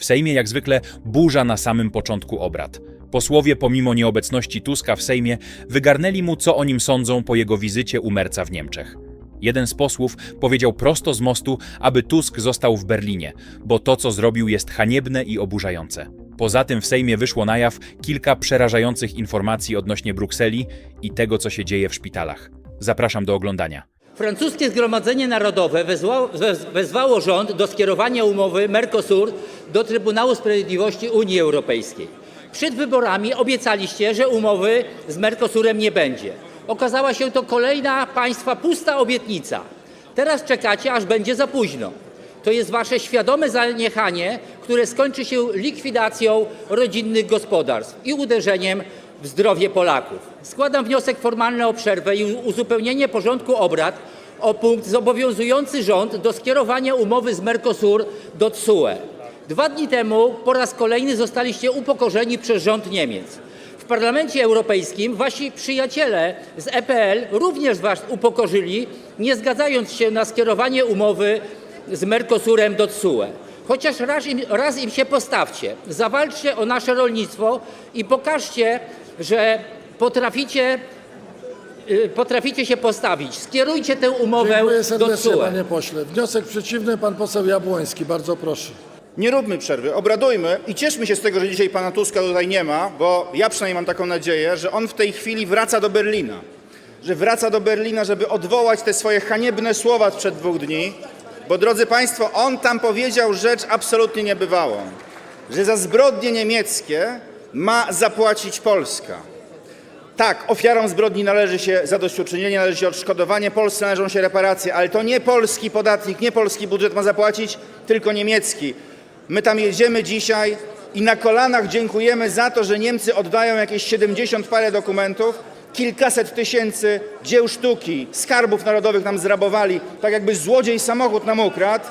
W Sejmie jak zwykle burza na samym początku obrad. Posłowie pomimo nieobecności Tuska w Sejmie wygarnęli mu co o nim sądzą po jego wizycie u Merca w Niemczech. Jeden z posłów powiedział prosto z mostu, aby Tusk został w Berlinie, bo to co zrobił jest haniebne i oburzające. Poza tym w Sejmie wyszło na jaw kilka przerażających informacji odnośnie Brukseli i tego co się dzieje w szpitalach. Zapraszam do oglądania. Francuskie Zgromadzenie Narodowe wezwało, wez- wezwało rząd do skierowania umowy Mercosur do Trybunału Sprawiedliwości Unii Europejskiej. Przed wyborami obiecaliście, że umowy z Mercosurem nie będzie. Okazała się to kolejna państwa pusta obietnica. Teraz czekacie, aż będzie za późno. To jest wasze świadome zaniechanie, które skończy się likwidacją rodzinnych gospodarstw i uderzeniem w zdrowie Polaków. Składam wniosek formalny o przerwę i uzupełnienie porządku obrad o punkt zobowiązujący rząd do skierowania umowy z Mercosur do TSUE. Dwa dni temu po raz kolejny zostaliście upokorzeni przez rząd Niemiec. W Parlamencie Europejskim wasi przyjaciele z EPL również was upokorzyli, nie zgadzając się na skierowanie umowy z Mercosurem do TSUE. Chociaż raz im, raz im się postawcie, zawalczcie o nasze rolnictwo i pokażcie, że potraficie, potraficie się postawić. Skierujcie tę umowę Dziękuję do serdecznie, TSUE. panie pośle. Wniosek przeciwny, pan poseł Jabłoński. Bardzo proszę. Nie róbmy przerwy, obradujmy i cieszmy się z tego, że dzisiaj pana Tuska tutaj nie ma, bo ja przynajmniej mam taką nadzieję, że on w tej chwili wraca do Berlina. Że wraca do Berlina, żeby odwołać te swoje haniebne słowa sprzed dwóch dni, bo drodzy państwo, on tam powiedział rzecz absolutnie niebywałą, że za zbrodnie niemieckie ma zapłacić Polska. Tak, ofiarom zbrodni należy się zadośćuczynienie, należy się odszkodowanie, Polsce należą się reparacje, ale to nie polski podatnik, nie polski budżet ma zapłacić, tylko niemiecki. My tam jedziemy dzisiaj i na kolanach dziękujemy za to, że Niemcy oddają jakieś 70 parę dokumentów, kilkaset tysięcy dzieł sztuki, skarbów narodowych nam zrabowali, tak jakby złodziej samochód nam ukradł,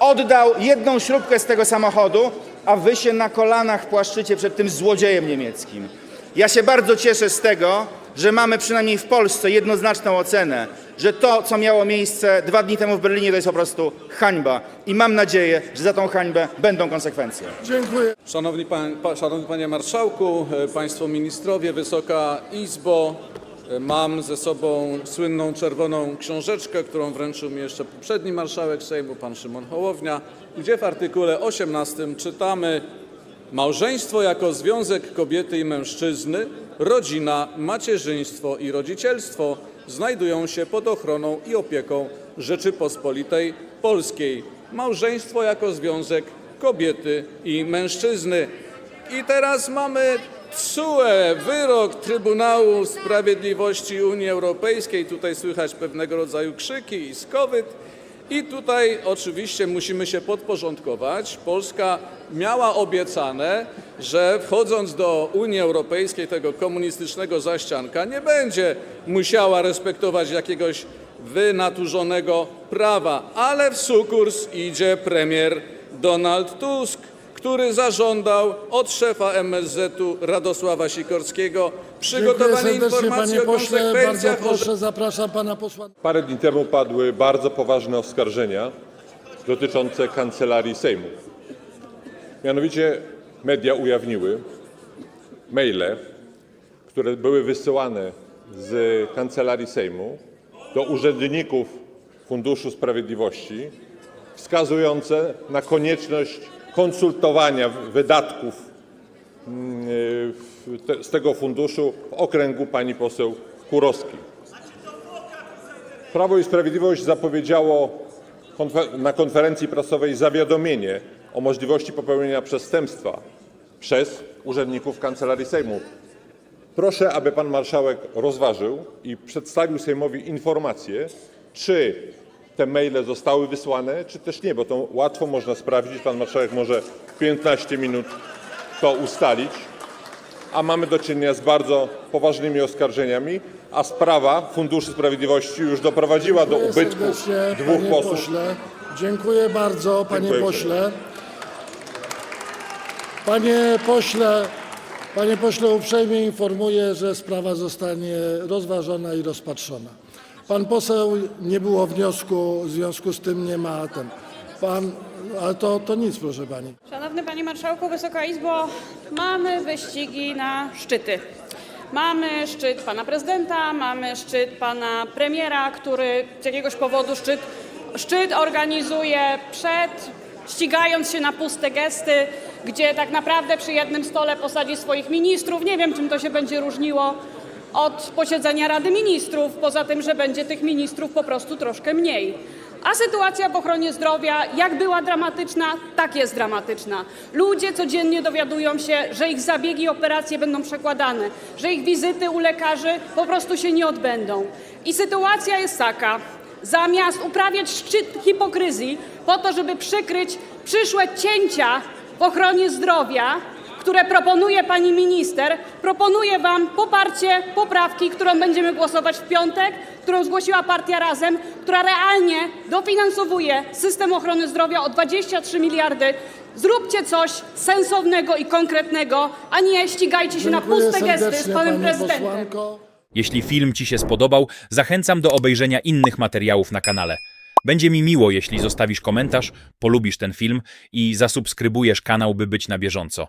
oddał jedną śrubkę z tego samochodu, a wy się na kolanach płaszczycie przed tym złodziejem niemieckim. Ja się bardzo cieszę z tego, że mamy przynajmniej w Polsce jednoznaczną ocenę, że to, co miało miejsce dwa dni temu w Berlinie, to jest po prostu hańba. I mam nadzieję, że za tą hańbę będą konsekwencje. Dziękuję. Szanowni, pan, pa, szanowny Panie Marszałku, e, Państwo Ministrowie, Wysoka Izbo, e, mam ze sobą słynną czerwoną książeczkę, którą wręczył mi jeszcze poprzedni marszałek Sejmu, pan Szymon Hołownia, gdzie w artykule 18 czytamy Małżeństwo jako związek kobiety i mężczyzny, rodzina, macierzyństwo i rodzicielstwo znajdują się pod ochroną i opieką Rzeczypospolitej Polskiej. Małżeństwo jako związek kobiety i mężczyzny. I teraz mamy TSUE, wyrok Trybunału Sprawiedliwości Unii Europejskiej. Tutaj słychać pewnego rodzaju krzyki i skowyt. I tutaj oczywiście musimy się podporządkować. Polska miała obiecane, że wchodząc do Unii Europejskiej, tego komunistycznego zaścianka, nie będzie musiała respektować jakiegoś wynaturzonego prawa, ale w sukurs idzie premier Donald Tusk, który zażądał od szefa MSZ-u Radosława Sikorskiego Dziękuję przygotowania serdecznie, informacji panie o pośle. Bardzo konsekwencjach proszę, zapraszam pana posła. Parę dni temu padły bardzo poważne oskarżenia dotyczące kancelarii Sejmu. Mianowicie media ujawniły maile, które były wysyłane z kancelarii Sejmu do urzędników Funduszu Sprawiedliwości, wskazujące na konieczność konsultowania wydatków mm, te- z tego funduszu w okręgu pani poseł Kurowskiej. Prawo i Sprawiedliwość zapowiedziało na konferencji prasowej zawiadomienie o możliwości popełnienia przestępstwa przez urzędników Kancelarii Sejmu. Proszę, aby pan marszałek rozważył i przedstawił Sejmowi informację, czy te maile zostały wysłane, czy też nie, bo to łatwo można sprawdzić. Pan marszałek może w 15 minut to ustalić a mamy do czynienia z bardzo poważnymi oskarżeniami, a sprawa Funduszu Sprawiedliwości już doprowadziła do Dziękuję ubytku serdecznie, dwóch panie posłów. pośle. Dziękuję bardzo, panie Dziękuję pośle. Panie pośle, panie pośle, uprzejmie informuję, że sprawa zostanie rozważona i rozpatrzona. Pan poseł nie było wniosku, w związku z tym nie ma ten. Pan, ale to, to nic, proszę pani. Szanowny Panie Marszałku, Wysoka Izbo, mamy wyścigi na szczyty. Mamy szczyt pana prezydenta, mamy szczyt pana premiera, który z jakiegoś powodu szczyt, szczyt organizuje przed, ścigając się na puste gesty, gdzie tak naprawdę przy jednym stole posadzi swoich ministrów. Nie wiem, czym to się będzie różniło od posiedzenia Rady Ministrów, poza tym, że będzie tych ministrów po prostu troszkę mniej. A sytuacja w ochronie zdrowia, jak była dramatyczna, tak jest dramatyczna. Ludzie codziennie dowiadują się, że ich zabiegi i operacje będą przekładane, że ich wizyty u lekarzy po prostu się nie odbędą. I sytuacja jest taka, zamiast uprawiać szczyt hipokryzji po to, żeby przykryć przyszłe cięcia w ochronie zdrowia, które proponuje pani minister, proponuję wam poparcie poprawki, którą będziemy głosować w piątek, którą zgłosiła partia Razem, która realnie dofinansowuje system ochrony zdrowia o 23 miliardy. Zróbcie coś sensownego i konkretnego, a nie ścigajcie się na puste gesty z panem prezydentem. posłanko. Jeśli film Ci się spodobał, zachęcam do obejrzenia innych materiałów na kanale. Będzie mi miło, jeśli zostawisz komentarz, polubisz ten film i zasubskrybujesz kanał, by być na bieżąco.